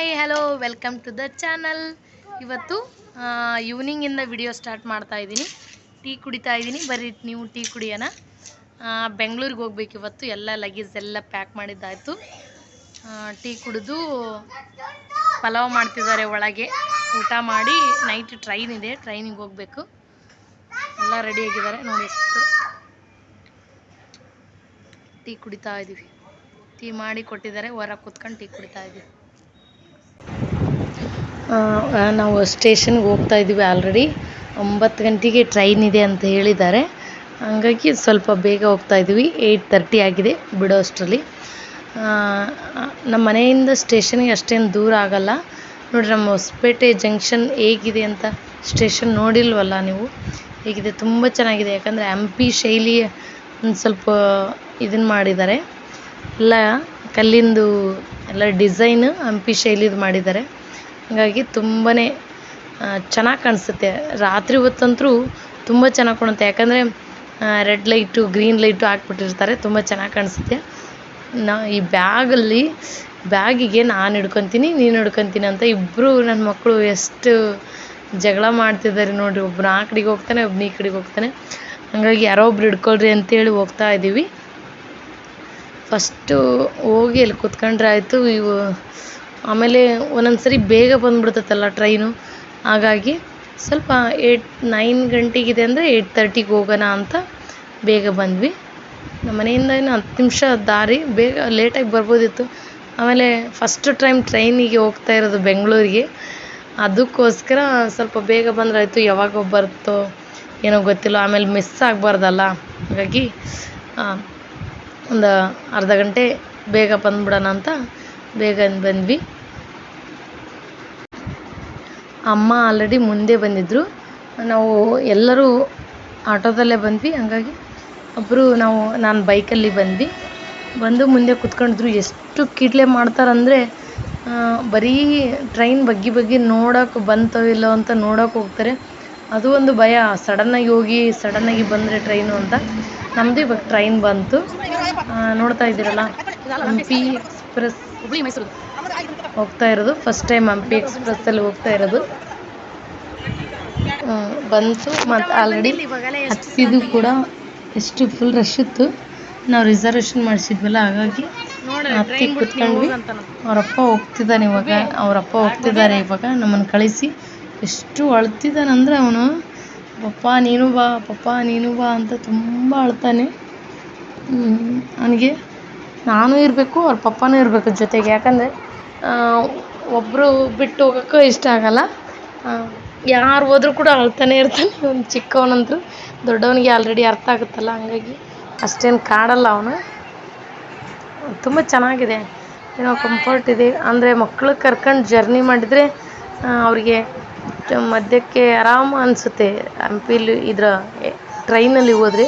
Hi hello welcome to the channel ಇವತ್ತು ಈವ್ನಿಂಗಿಂದ video start ಮಾಡ್ತಾ ಇದ್ದೀನಿ. ಟೀ ಕುಡಿತಾ ಇದ್ದೀನಿ. ಬರ್ರಿ ನೀವು ಟೀ ಕುಡಿಯೋಣ. ಬೆಂಗಳೂರಿಗೆ ಹೋಗ್ಬೇಕು ಇವತ್ತು. ಎಲ್ಲ ಲಗೇಜ್ ಎಲ್ಲ ಪ್ಯಾಕ್ ಮಾಡಿದ್ದಾಯಿತು. ಟೀ ಕುಡಿದು ಪಲಾವ್ ಮಾಡ್ತಿದ್ದಾರೆ ಒಳಗೆ. ಊಟ ಮಾಡಿ ನೈಟ್ ಟ್ರೈನ್ ಇದೆ. ಟ್ರೈನಿಗೆ ಹೋಗಬೇಕು. ಎಲ್ಲ ರೆಡಿಯಾಗಿದ್ದಾರೆ ನೋಡಿ ಎಷ್ಟು ಟೀ ಕುಡಿತಾ ಇದ್ದೀವಿ ಟೀ ಮಾಡಿ ಕೊಟ್ಟಿದ್ದಾರೆ. ಹೊರ ಕೂತ್ಕೊಂಡು ಟೀ ಕುಡಿತಾ ಇದ್ದೀವಿ ನಾವು ಸ್ಟೇಷನ್ಗೆ ಹೋಗ್ತಾ ಇದ್ದೀವಿ ಆಲ್ರೆಡಿ. ಒಂಬತ್ತು ಗಂಟೆಗೆ ಟ್ರೈನ್ ಇದೆ ಅಂತ ಹೇಳಿದ್ದಾರೆ. ಹಂಗಾಗಿ ಸ್ವಲ್ಪ ಬೇಗ ಹೋಗ್ತಾ ಇದ್ದೀವಿ. ಏಯ್ಟ್ ತರ್ಟಿ ಆಗಿದೆ ಬಿಡೋ ಅಷ್ಟರಲ್ಲಿ. ನಮ್ಮ ಮನೆಯಿಂದ ಸ್ಟೇಷನ್ಗೆ ಅಷ್ಟೇನು ದೂರ ಆಗಲ್ಲ. ನೋಡಿರಿ ನಮ್ಮ ಹೊಸಪೇಟೆ ಜಂಕ್ಷನ್ ಹೇಗಿದೆ ಅಂತ ಸ್ಟೇಷನ್ ನೋಡಿಲ್ವಲ್ಲ ನೀವು? ಹೇಗಿದೆ? ತುಂಬ ಚೆನ್ನಾಗಿದೆ. ಯಾಕಂದರೆ ಹಂಪಿ ಶೈಲಿ ಒಂದು ಸ್ವಲ್ಪ ಇದನ್ನು ಮಾಡಿದ್ದಾರೆ. ಎಲ್ಲ ಕಲ್ಲಿಂದು ಎಲ್ಲ ಡಿಸೈನ್ ಹಂಪಿ ಶೈಲಿದು ಮಾಡಿದ್ದಾರೆ. ಹಾಗಾಗಿ ತುಂಬಾ ಚೆನ್ನಾಗಿ ಕಾಣಿಸುತ್ತೆ. ರಾತ್ರಿ ಹೊತ್ತಂತೂ ತುಂಬ ಚೆನ್ನಾಗಿ ಕಾಣುತ್ತೆ. ಯಾಕಂದರೆ ರೆಡ್ ಲೈಟು, ಗ್ರೀನ್ ಲೈಟು ಹಾಕ್ಬಿಟ್ಟಿರ್ತಾರೆ. ತುಂಬ ಚೆನ್ನಾಗಿ ಕಾಣಿಸುತ್ತೆ. ನಾ, ಈ ಬ್ಯಾಗಲ್ಲಿ, ಬ್ಯಾಗಿಗೆ ನಾನು ಹಿಡ್ಕೊತೀನಿ, ನೀನು ಹಿಡ್ಕೊತೀನಿ ಅಂತ ಇಬ್ಬರು ನನ್ನ ಮಕ್ಕಳು ಎಷ್ಟು ಜಗಳ ಮಾಡ್ತಿದ್ದಾರೆ ನೋಡಿರಿ. ಒಬ್ಬರು ಆ ಕಡೆಗೆ ಹೋಗ್ತಾನೆ ಒಬ್ಬನು ಈ ಕಡೆಗೆ ಹೋಗ್ತಾನೆ. ಹಾಗಾಗಿ ಯಾರೋ ಒಬ್ರು ಹಿಡ್ಕೊಳ್ರಿ ಅಂತೇಳಿ ಹೋಗ್ತಾ ಇದ್ದೀವಿ ಫಸ್ಟು ಹೋಗಿ ಅಲ್ಲಿ ಕೂತ್ಕೊಂಡ್ರೆ ಆಯಿತು, ಇವು ಆಮೇಲೆ ಒಂದೊಂದು ಸರಿ ಬೇಗ ಬಂದ್ಬಿಡ್ತೈತಲ್ಲ ಟ್ರೈನು ಹಾಗಾಗಿ ಸ್ವಲ್ಪ ಏಟ್ ನೈನ್ ಗಂಟೆಗಿದೆ ಅಂದರೆ ಏಯ್ಟ್ ತರ್ಟಿಗೆ ಹೋಗೋಣ ಅಂತ ಬೇಗ ಬಂದ್ವಿ. ನಮ್ಮ ಮನೆಯಿಂದ ಏನು ಹತ್ತು ನಿಮಿಷ ದಾರಿ, ಬೇಗ ಲೇಟಾಗಿ ಬರ್ಬೋದಿತ್ತು. ಆಮೇಲೆ ಫಸ್ಟ್ ಟೈಮ್ ಟ್ರೈನಿಗೆ ಹೋಗ್ತಾ ಇರೋದು ಬೆಂಗಳೂರಿಗೆ. ಅದಕ್ಕೋಸ್ಕರ ಸ್ವಲ್ಪ ಬೇಗ ಬಂದ್ರಾಯಿತು, ಯಾವಾಗ ಬರುತ್ತೋ ಏನೋ ಗೊತ್ತಿಲ್ಲ. ಆಮೇಲೆ ಮಿಸ್ ಆಗಬಾರ್ದಲ್ಲ. ಹಾಗಾಗಿ ಒಂದು ಅರ್ಧ ಗಂಟೆ ಬೇಗ ಬಂದ್ಬಿಡೋಣ ಅಂತ ಬೇಗ ಬಂದ್ವಿ. ಅಮ್ಮ ಆಲ್ರೆಡಿ ಮುಂದೆ ಬಂದಿದ್ರು. ನಾವು ಎಲ್ಲರೂ ಆಟೋದಲ್ಲೇ ಬಂದ್ವಿ. ಹಂಗಾಗಿ ಒಬ್ಬರು ನಾವು, ನಾನು ಬೈಕಲ್ಲಿ ಬಂದ್ವಿ. ಬಂದು ಮುಂದೆ ಕುತ್ಕೊಂಡಿದ್ರು. ಎಷ್ಟು ಕಿಡ್ಲೆ ಮಾಡ್ತಾರಂದರೆ ಬರೀ ಟ್ರೈನ್ ಬಗ್ಗಿ ಬಗ್ಗಿ ನೋಡೋಕೆ ಬಂತೋ ಇಲ್ಲೋ ಅಂತ ನೋಡೋಕೆ ಹೋಗ್ತಾರೆ. ಅದು ಒಂದು ಭಯ. ಸಡನ್ನಾಗಿ ಹೋಗಿ ಸಡನ್ನಾಗಿ ಬಂದರೆ ಟ್ರೈನು ಅಂತ. ನಮ್ಮದು ಇವಾಗ ಟ್ರೈನ್ ಬಂತು. ನೋಡ್ತಾ ಇದ್ದೀರಲ್ಲ ಹಂಪಿ ಎಕ್ಸ್ಪ್ರೆಸ್ ಹೋಗ್ತಾ ಇರೋದು. ಫಸ್ಟ್ ಟೈಮ್ ಹಂಪಿ ಎಕ್ಸ್ಪ್ರೆಸ್ಸಲ್ಲಿ ಹೋಗ್ತಾ ಇರೋದು. ಬಂತು. ಮತ್ತು ಆಲ್ರೆಡಿ ಹತ್ತಿದ್ದು ಕೂಡ ಎಷ್ಟು ಫುಲ್ ರಶ್ ಇತ್ತು. ನಾವು ರಿಸರ್ವೇಷನ್ ಮಾಡಿಸಿದ್ವಲ್ಲ ಹಾಗಾಗಿ ಹತ್ತಿ ಕುತ್ಕೊಂಡ್ವಿ. ಅವರಪ್ಪ ಹೋಗ್ತಿದ್ದಾನೆ ಇವಾಗ. ಅವರಪ್ಪ ಹೋಗ್ತಿದ್ದಾರೆ ಇವಾಗ. ನಮ್ಮನ್ನು ಕಳಿಸಿ. ಎಷ್ಟು ಅಳ್ತಿದ್ದಾನಂದ್ರೆ ಅವನು. ಪಪ್ಪ ನೀನು ಬಾ ಪಪ್ಪ ನೀನು ಬಾ ಅಂತ ತುಂಬ ಅಳ್ತಾನೆ. ಅವನಿಗೆ ನಾನು ಇರಬೇಕು, ಅವ್ರ ಪಪ್ಪನೂ ಇರಬೇಕು ಜೊತೆಗೆ. ಯಾಕಂದರೆ ಒಬ್ಬರು ಬಿಟ್ಟು ಹೋಗೋಕ್ಕೂ ಇಷ್ಟ ಆಗಲ್ಲ. ಯಾರು ಹೋದ್ರೂ ಕೂಡ ಅಳ್ತಾನೆ ಇರ್ತಾನೆ. ಒಂದು ಚಿಕ್ಕವನಂತೂ ದೊಡ್ಡವನಿಗೆ ಆಲ್ರೆಡಿ ಅರ್ಥ ಆಗುತ್ತಲ್ಲ, ಹಂಗಾಗಿ ಅಷ್ಟೇನು ಕಾಡಲ್ಲ ಅವನು. ತುಂಬ ಚೆನ್ನಾಗಿದೆ. ಏನೋ ಕಂಫರ್ಟ್ ಇದೆ. ಅಂದರೆ ಮಕ್ಕಳು ಕರ್ಕೊಂಡು ಜರ್ನಿ ಮಾಡಿದರೆ ಅವರಿಗೆ ಮಧ್ಯಕ್ಕೆ ಆರಾಮ ಅನಿಸುತ್ತೆ. ಹಂಪಿಲಿ ಇದ್ರ ಟ್ರೈನಲ್ಲಿ ಹೋದರೆ.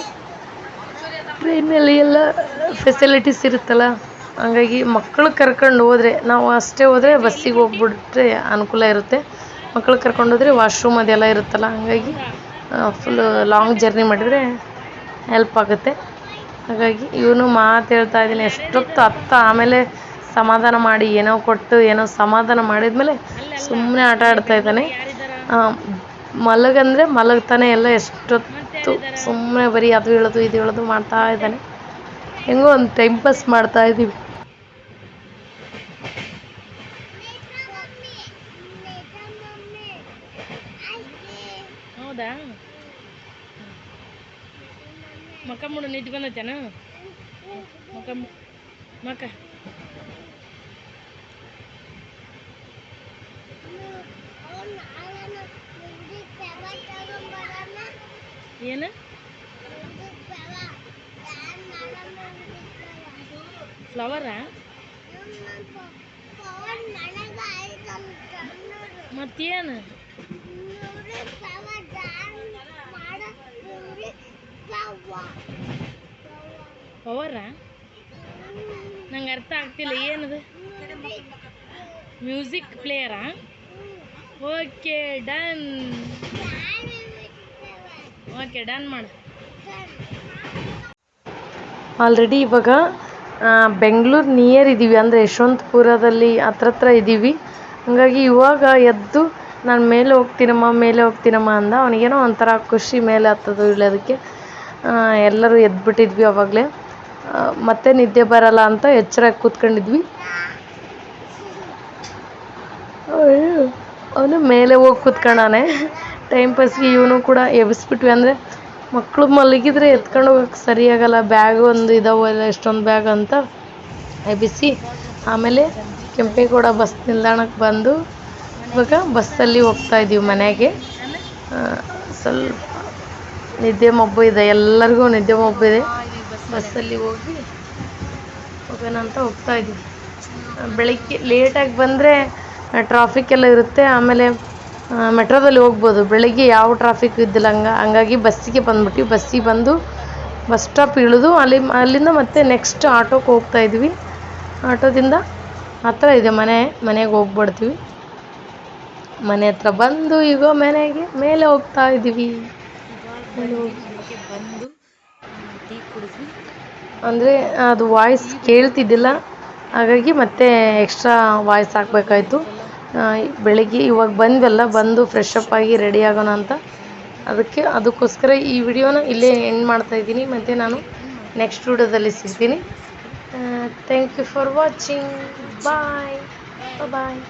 ಟ್ರೈನಲ್ಲಿ ಎಲ್ಲ ಫೆಸಿಲಿಟೀಸ್ ಇರುತ್ತಲ್ಲ, ಹಂಗಾಗಿ ಮಕ್ಕಳು ಕರ್ಕೊಂಡು ಹೋದರೆ, ನಾವು ಅಷ್ಟೇ ಹೋದರೆ ಬಸ್ಸಿಗೆ ಹೋಗ್ಬಿಟ್ರೆ ಅನುಕೂಲ ಇರುತ್ತೆ. ಮಕ್ಕಳು ಕರ್ಕೊಂಡು ಹೋದರೆ ವಾಶ್ರೂಮ್ ಅದೆಲ್ಲ ಇರುತ್ತಲ್ಲ, ಹಂಗಾಗಿ ಫುಲ್ಲು ಲಾಂಗ್ ಜರ್ನಿ ಮಾಡಿದರೆ ಹೆಲ್ಪ್ ಆಗುತ್ತೆ. ಹಾಗಾಗಿ ಇವನು ಮಾತು ಹೇಳ್ತಾ ಇದ್ದೀನಿ, ಎಷ್ಟೊತ್ತು ಹತ್ತ ಆಮೇಲೆ ಸಮಾಧಾನ ಮಾಡಿ, ಏನೋ ಕೊಟ್ಟು, ಏನೋ ಸಮಾಧಾನ ಮಾಡಿದ್ಮೇಲೆ ಸುಮ್ಮನೆ ಆಟ ಆಡ್ತಾ ಇದ್ದಾನೆ. ಮಲಗಂದರೆ ಮಲಗ್ತಾನೆ ಎಲ್ಲ, ಎಷ್ಟೊತ್ತು ಸುಮ್ಮನೆ ಬರೀ ಅದು ಹೇಳೋದು, ಇದು ಹೇಳೋದು ಮಾಡ್ತಾ ಇದ್ದಾನೆ. ಹೆಂಗೋ ಒಂದು ಟೈಮ್ ಪಾಸ್ ಮಾಡ್ತಾ ಇದ್ದೀವಿ. ಹೌದಾ? ಮಕ್ಕ ಮುಡು ನಿಂತು ಮಕ್ಕ ಮಕ್ಕ ಏನು? ಫ್ಲವರಾ ಮತ್ತೇನು? ಪವರಾ ನಂಗೆ ಅರ್ಥ ಆಗ್ತಿಲ್ಲ ಏನದು? ಮ್ಯೂಸಿಕ್ ಪ್ಲೇಯರಾ ಓಕೆ ಡನ್ ಆಲ್ರೆಡಿ ಇವಾಗ ಬೆಂಗಳೂರು ನಿಯರ್ ಇದ್ದೀವಿ ಅಂದರೆ ಯಶವಂತಪುರದಲ್ಲಿ ಹತ್ರ ಹತ್ರ ಇದ್ದೀವಿ ಹಾಗಾಗಿ ಇವಾಗ ಎದ್ದು ನಾನು ಮೇಲೆ ಹೋಗ್ತೀನಮ್ಮ ಮೇಲೆ ಹೋಗ್ತೀನಮ್ಮ ಅಂದ. ಅವನಿಗೇನೋ ಒಂಥರ ಖುಷಿ ಮೇಲೆ ಹತ್ತೋದು ಇಳಿಯೋದಕ್ಕೆ ಆ, ಎಲ್ಲರೂ ಎದ್ಬಿಟ್ಟಿದ್ವಿ ಅವಾಗಲೇ. ಮತ್ತೆ ನಿದ್ದೆ ಬರಲ್ಲ ಅಂತ ಎಚ್ಚರ ಕೂತ್ಕೊಂಡಿದ್ವಿ. ಅವನು ಮೇಲೆ ಹೋಗಿ ಕೂತ್ಕೊಂಡಾನೆ. ಟೈಮ್ ಪಾಸ್ಗೆ ಇವನು ಕೂಡ ಎಬ್ಬಿಸ್ಬಿಟ್ವಿ ಅಂದರೆ ಮಕ್ಕಳು ಮಲಗಿದ್ರೆ ಎತ್ಕೊಂಡು ಹೋಗಕ್ಕೆ ಸರಿಯಾಗಲ್ಲ ಬ್ಯಾಗ್ ಒಂದು ಇದಾವಲ್ಲ ಎಷ್ಟೊಂದು ಬ್ಯಾಗ್ ಅಂತ ಎಬ್ಬಿಸಿ ಆಮೇಲೆ ಕೆಂಪೇಗೌಡ ಬಸ್ ನಿಲ್ದಾಣಕ್ಕೆ ಬಂದು ಇವಾಗ ಬಸ್ಸಲ್ಲಿ ಹೋಗ್ತಾ ಇದ್ದೀವಿ ಮನೆಗೆ. ಸ್ವಲ್ಪ ನಿದ್ದೆ ಮಬ್ಬು ಇದೆ. ಎಲ್ಲರಿಗೂ ನಿದ್ದೆ ಮಬ್ಬು ಇದೆ. ಬಸ್ಸಲ್ಲಿ ಹೋಗಿ ಹೋಗೋಣ ಅಂತ ಹೋಗ್ತಾ ಇದ್ದೀವಿ ಬೆಳಿಗ್ಗೆ ಲೇಟಾಗಿ ಬಂದರೆ ಟ್ರಾಫಿಕ್ ಎಲ್ಲ ಇರುತ್ತೆ. ಆಮೇಲೆ ಮೆಟ್ರೋದಲ್ಲಿ ಹೋಗ್ಬೋದು. ಬೆಳಗ್ಗೆ ಯಾವ ಟ್ರಾಫಿಕ್ ಇದ್ದಿಲ್ಲ ಹಂಗ ಹಂಗಾಗಿ ಬಸ್ಸಿಗೆ ಬಂದ್ಬಿಟ್ಟು ಬಸ್ಸಿಗೆ ಬಂದು ಬಸ್ ಸ್ಟಾಪ್ ಇಳಿದು ಅಲ್ಲಿ ಅಲ್ಲಿಂದ ಮತ್ತೆ ನೆಕ್ಸ್ಟ್ ಆಟೋಕ್ಕೆ ಹೋಗ್ತಾ ಇದ್ವಿ. ಆಟೋದಿಂದ ಹತ್ರ ಇದೆ ಮನೆ ಮನೆಗೆ ಹೋಗ್ಬಿಡ್ತೀವಿ. ಮನೆ ಹತ್ರ ಬಂದು ಈಗ ಮನೆಗೆ ಮೇಲೆ ಹೋಗ್ತಾ ಇದ್ದೀವಿ. ಬಂದು ಟೀ ಕುಡಿದ್ವಿ. ಅಂದರೆ ಅದು ವಾಯ್ಸ್ ಕೇಳ್ತಿದ್ದಿಲ್ಲ. ಹಾಗಾಗಿ ಮತ್ತೆ ಎಕ್ಸ್ಟ್ರಾ ವಾಯ್ಸ್ ಹಾಕಬೇಕಾಯ್ತು. ಬೆಳಿಗ್ಗೆ ಇವಾಗ ಬಂದ್ವಲ್ಲ, ಬಂದು ಫ್ರೆಶ್ ಅಪ್ ಆಗಿ ರೆಡಿ ಆಗೋಣ ಅಂತ. ಅದಕ್ಕೆ ಅದಕ್ಕೋಸ್ಕರ ಈ ವಿಡಿಯೋನ ಇಲ್ಲೇ ಎಂಡ್ ಮಾಡ್ತಾ ಇದ್ದೀನಿ. ಮತ್ತು ನಾನು ನೆಕ್ಸ್ಟ್ ವಿಡಿಯೋದಲ್ಲಿ ಸಿಗ್ತೀನಿ. Thank you for watching bye bye